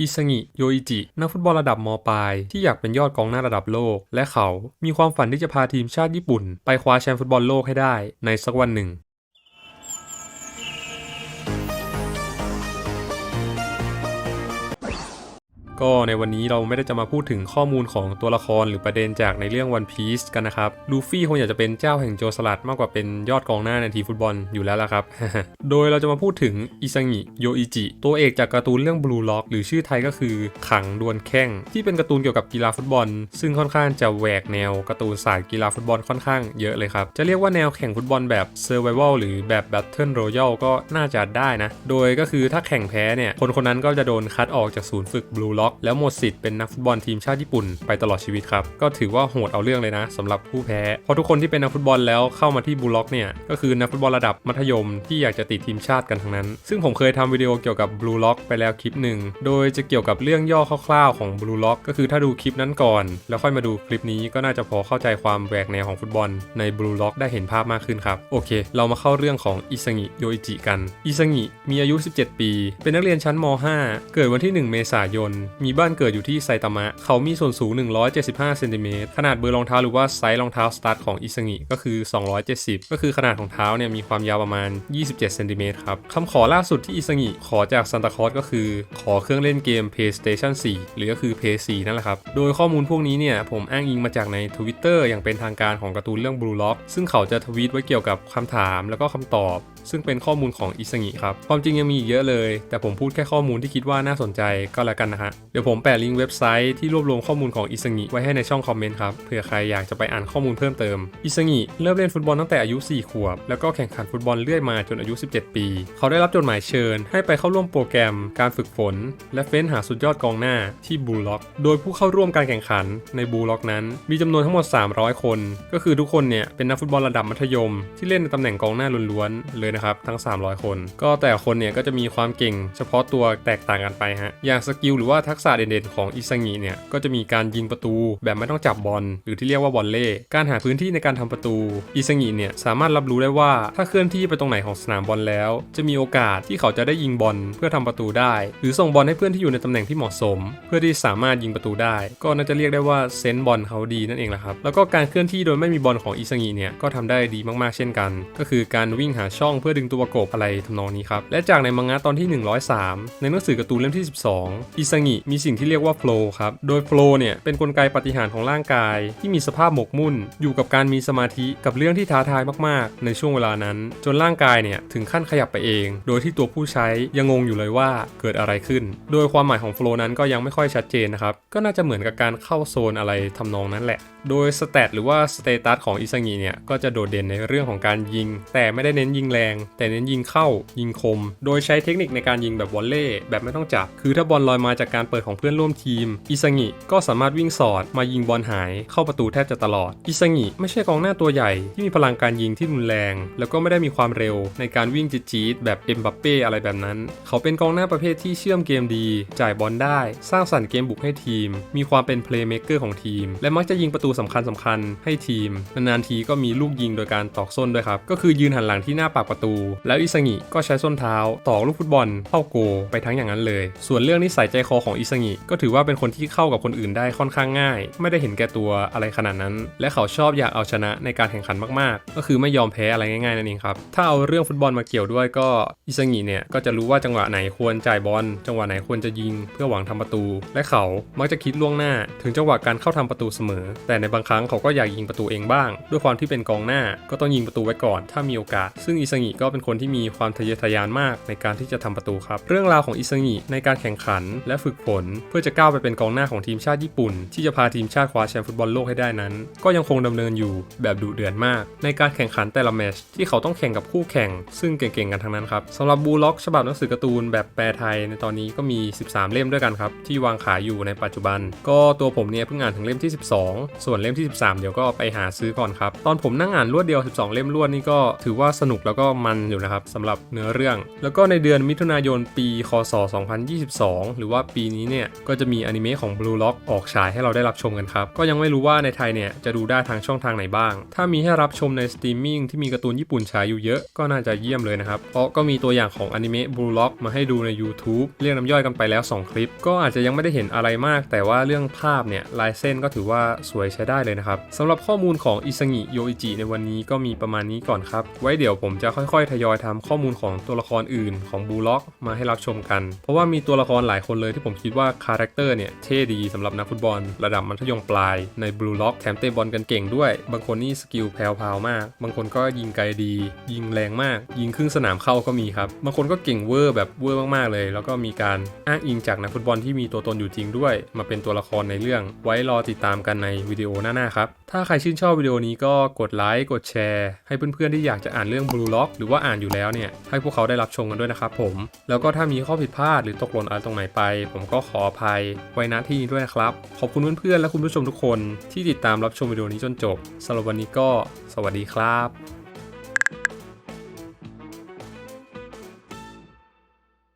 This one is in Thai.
อิซังิโยอิจิ นักฟุตบอลระดับมปลาย ที่อยากเป็นยอดกองหน้าระดับโลก และเขามีความฝันที่จะพาทีมชาติญี่ปุ่น ไปคว้าแชมป์ฟุตบอลโลกให้ได้ในสักวันหนึ่ง ก็ในวันนี้เราไม่ได้จะมาพูดถึงข้อมูลของตัวละครหรือประเด็นจากในเรื่อง One Piece กันนะครับ ลูฟี่คงอยากจะเป็นเจ้าแห่งโจรสลัดมากกว่าเป็นยอดกองหน้าในทีฟุตบอลอยู่แล้วล่ะครับ โดยเราจะมาพูดถึงอิซางิโยอิจิ ตัวเอกจากการ์ตูนเรื่อง Blue Lock หรือชื่อไทยก็คือขังดวลแข้ง ที่เป็นการ์ตูนเกี่ยวกับกีฬาฟุตบอล ซึ่งค่อนข้างจะแหวกแนวการ์ตูนสายกีฬาฟุตบอลค่อนข้างเยอะเลยครับ จะเรียกว่าแนวแข่งฟุตบอลแบบ Survival หรือแบบ Battle Royale ก็น่าจะได้นะ โดยก็คือถ้าแข่งแพ้เนี่ย คนคนนั้นก็จะโดนคัดออกจากศูนย์ฝึก Blue แล้วหมดสิทธิ์เป็นนักฟุตบอลทีมชาติญี่ปุ่นไปตลอดชีวิตครับ ก็ถือว่าโหดเอาเรื่องเลยนะสำหรับผู้แพ้ เพราะทุกคนที่เป็นนักฟุตบอลแล้วเข้ามาที่บูล็อกเนี่ยก็คือนักฟุตบอลระดับมัธยมที่อยากจะติดทีมชาติกันทั้งนั้น ซึ่งผมเคยทำวิดีโอเกี่ยวกับบลูล็อกไปแล้วคลิปหนึ่งโดยจะเกี่ยวกับเรื่องย่อคร่าวๆของบลูล็อกก็คือถ้าดูคลิปนั้นก่อน แล้วค่อยมาดูคลิปนี้ก็น่าจะพอเข้าใจความแหวกแนวของฟุตบอลในบลูล็อกได้เห็นภาพมากขึ้นครับโอเค เรามาเข้าเรื่องของอิซางิโยอิจิกันอิซางิมีอายุ 17 ปี เป็นนักเรียนชั้นม .5 เกิดวันที่ 1 เมษายนมีบ้านเกิดอยู่ที่ไซตามะ เขามีส่วนสูง 175เซนติเมตรขนาดเบอร์รองเท้าหรือว่าไซส์รองเท้าสตาร์ทของอิซางิก็คือ 270 ก็คือขนาดของเท้าเนี่ยมีความยาวประมาณ 27เซนติเมตรครับคำขอล่าสุดที่อิซางิขอจากซันตาคอสก็คือ ขอเครื่องเล่นเกม PlayStation 4 หรือก็คือ PS4 นั่นแหละครับ โดยข้อมูลพวกนี้เนี่ยผมอ้างอิงมาจากใน Twitter อย่างเป็นทางการของการ์ตูนเรื่อง Blue Lock ซึ่งเขาจะทวีตไว้เกี่ยวกับคำถามแล้วก็คำตอบซึ่งเป็นข้อมูลของอิซางิครับ ความจริงยังมีอีกเยอะเลย แต่ผมพูดแค่ข้อมูลที่คิดว่าน่าสนใจก็แล้วกันนะฮะ เดี๋ยวผมแปะลิงก์เว็บไซต์ที่รวบรวมข้อมูลของอิซางิไว้ให้ในช่องคอมเมนต์ครับ เผื่อใครอยากจะไปอ่านข้อมูลเพิ่มเติม อิซางิเริ่มเล่นฟุตบอลตั้งแต่อายุ 4 ขวบ แล้วก็แข่งขันฟุตบอลเรื่อยมาจนอายุ 17 ปี เขาได้รับจดหมายเชิญ ให้ไปเข้าร่วมโปรแกรม การฝึกฝน และเฟ้นหาสุดยอดกองหน้าที่บูล็อก โดยผู้เข้าร่วมการแข่งขันในบูล็อกนั้น มีจำนวนทั้งหมด 300 คน ก็คือทุกคนเนี่ยเป็นนักฟุตบอลระดับมัธยมที่เล่นในตำแหน่งกองหน้าล้วนๆเลยนะครับทั้ง 300 คน ก็แต่คนเนี่ยก็จะมีความเก่งเฉพาะตัวแตกต่างกันไปฮะอย่างสกิลหรือว่าทักษะเด่นๆของอิซางิเนี่ยก็จะมีการยิงประตูแบบไม่ต้องจับบอลหรือที่เรียกว่าบอลเล่การหาพื้นที่ในการทำประตูอิซางิเนี่ยสามารถรับรู้ได้ว่าถ้าเคลื่อนที่ไปตรงไหนของสนามบอลแล้ว จะมีโอกาสที่เขาจะได้ยิงบอลเพื่อทำประตูได้ หรือส่งบอลให้เพื่อนที่อยู่ในตำแหน่งที่เหมาะสม เพื่อที่สามารถยิงประตูได้ ก็น่าจะเรียกได้ว่าเซนส์บอลเขาดีนั่นเองแหละครับแล้วก็การเคลื่อนที่โดยไม่มีบอลของอิซางิเนี่ยก็ทำได้ดีมากๆเช่นกัน ก็คือการวิ่งหาช่องเพื่อดึงตัวประกบอะไรทำนองนี้ครับ และจากในมังงะตอนที่ 103 ในหนังสือการ์ตูนเล่มที่ 12 อิซางิมีสิ่งที่เรียกว่าโฟล์ครับ โดยโฟล์เนี่ยเป็นนกลไกปฏิหารของร่างกายที่มีสภาพหมกมุ่น อยู่กับการมีสมาธิกับเรื่องที่ท้าทายมากๆ ในช่วงเวลานั้น จนร่างกายเนี่ยถึงขั้นขยับไปเอง โดยที่ตัวผู้ใช้ยังงงอยู่เลยว่าเกิดอะไรขึ้น โดยความหมายของโฟล์นั้นก็ยังไม่ค่อยชัดเจนนะครับ ก็น่าจะเหมือนกับการเข้าโซนอะไรทำนองนั้นแหละ โดยสเตตหรือว่าสเตตัสของอิซางิเนี่ยก็จะโดดเด่นในเรื่องของการยิง แต่ไม่ได้เน้นยิงแรง แต่เน้นยิงเข้า ยิงคม โดยใช้เทคนิคในการยิงแบบวอลเล่แบบไม่ต้องจับ คือถ้าบอลลอยมาจากการเปิดของเพื่อนร่วมทีม อิซางิก็สามารถวิ่งสอดมายิงบอลหายเข้าประตูแทบจะตลอด อิซางิไม่ใช่กองหน้าตัวใหญ่ที่มีพลังการยิงที่รุนแรง แล้วก็ไม่ได้มีความเร็วในการวิ่งจี๊ดแบบเอ็มบัปเป้อะไรแบบนั้น เขาเป็นกองหน้าประเภทที่เชื่อมเกมดี จ่ายบอลได้ สร้างสรรค์เกมบุกให้ทีม มีความเป็นเพลย์เม k เกอร์ของทีม และมักจะยิงประตูสำคัญสำคัญให้ทีม นานๆทีก็มีลูกยิงโดยการตอกส้นด้วยครับ ก็คือยืนหันหลังที่หน้าปากประตู แล้วอิซางิก็ใช้ส้นเท้าตอกลูกฟุตบอลเข้าโกไปทั้งอย่างนั้นเลย ส่วนเรื่องนิสัยใจคอของอิซางิก็ถือว่าเป็นคนที่เข้ากับคนอื่นได้ค่อนข้างง่าย ไม่ได้เห็นแก่ตัวอะไรขนาดนั้น และเขาชอบอยากเอาชนะในการแข่งขันมากๆ ก็คือไม่ยอมแพ้อะไรง่ายๆนั่นเองครับถ้าเอาเรื่องฟุตบอลมาเกี่ยวด้วยก็อิซางิเนี่ยก็จะรู้ว่าจังหวะไหนควรจ่ายบอลจังหวะไหนควรจะยิง เพื่อหวังทำประตู และเขามักจะคิดล่วงหน้าถึงจังหวะการเข้าทำประตูเสมอ แต่ในบางครั้งเขาก็อยากยิงประตูเองบ้าง ด้วยความที่เป็นกองหน้าก็ต้องยิงประตูไว้ก่อน ถ้ามีโอกาส ซึ่งอิซางิก็เป็นคนที่มีความทะเยอทะยานมากในการที่จะทำประตูครับ เรื่องราวของอิซางิในการแข่งขันและฝึกฝนเพื่อจะก้าวไปเป็นกองหน้าของทีมชาติญี่ปุ่น ที่จะพาทีมชาติคว้าแชมป์ฟุตบอลโลกให้ได้นั้น ก็ยังคงดำเนินอยู่แบบดุเดือดมาก ในการแข่งขันแต่ละแมชที่เขาต้องแข่งกับคู่แข่ง ซึ่งเก่งๆกันทั้งนั้นครับสำหรับบูล็อกฉบับหนังสือการ์ตูนแบบแปลไทยในตอนนี้ก็มี 13 เล่มด้วยกันครับที่วางขายอยู่ในปัจจุบัน ก็ตัวผมเนี่ยเพิ่งอ่านถึงเล่มที่ 12ส่วนเล่มที่ 13 เดี๋ยวก็ไปหาซื้อก่อนครับ ตอนผมนั่งอ่านรวดเดียว 12 เล่มรวดนี่ก็ถือว่าสนุกแล้วก็มันอยู่นะครับสำหรับเนื้อเรื่อง แล้วก็ในเดือนมิถุนายนปีคศ 2022 หรือว่าปีนี้เนี่ยก็จะมีอนิเมะของ Blue Lock ออกฉายให้เราได้รับชมกันครับ ก็ยังไม่รู้ว่าในไทยเนี่ยจะดูได้ทางช่องทางไหนบ้าง ถ้ามีให้รับชมในสตรีมมิ่งที่มีการ์ตูนญี่ปุ่นฉายอยู่เยอะก็น่าจะเยี่ยมเลยนะครับ เพราะก็มีตัวอย่างของอนิเมะ Blue Lock มาให้ดูใน YouTube เรียกน้ำย่อยกันไปแล้ว 2 คลิป ก็อาจจะยังไม่ได้เห็นอะไรมาก แต่ว่าเรื่องภาพเนี่ยลายเส้นก็ถือว่าสวยใช้ได้เลยนะครับสำหรับข้อมูลของอิซงิโยอิจิในวันนี้ก็มีประมาณนี้ก่อนครับ ไว้เดี๋ยวผมจะค่อยๆ ทยอยทำข้อมูลของตัวละครอื่นของบูล็อกมาให้รับชมกัน เพราะว่ามีตัวละครหลายคนเลยที่ผมคิดว่าคาแรคเตอร์เนี่ยเท่ดีสำหรับนักฟุตบอล ระดับมัธยมปลายในบลูล็อกแถมเตะบอลกันเก่งด้วย บางคนนี่สกิลแพรวๆมาก บางคนก็ยิงไกลดี ยิงแรงมาก ยิงครึ่งสนามเข้าก็มีครับ บางคนก็เก่งเวอร์แบบเวอร์มากๆเลย แล้วก็มีการอ้างอิงจากนักฟุตบอลที่มีตัวตนอยู่จริงด้วย มาเป็นตัวละครในเรื่อง ไว้รอติดตามกันในวิดีโอหน้าๆครับ ถ้าใครชื่นชอบวิดีโอนี้ก็กดไลค์กดแชร์ ให้เพื่อนๆที่อยากจะอ่านเรื่องบลูล็อกหรือว่าอ่านอยู่แล้วเนี่ย ให้พวกเขาได้รับชมกันด้วยนะครับผม แล้วก็ถ้ามีข้อผิดพลาดหรือตกหล่นอะไรตรงไหนไป ผมก็ขออภัยไว้ณที่นี้ด้วยนะครับ ขอบคุณเพื่อนๆและคุณผู้ชมทุกคนที่ติดตามรับชมวิดีโอนี้จนจบสำหรับวันนี้ก็ สวัสดีครับ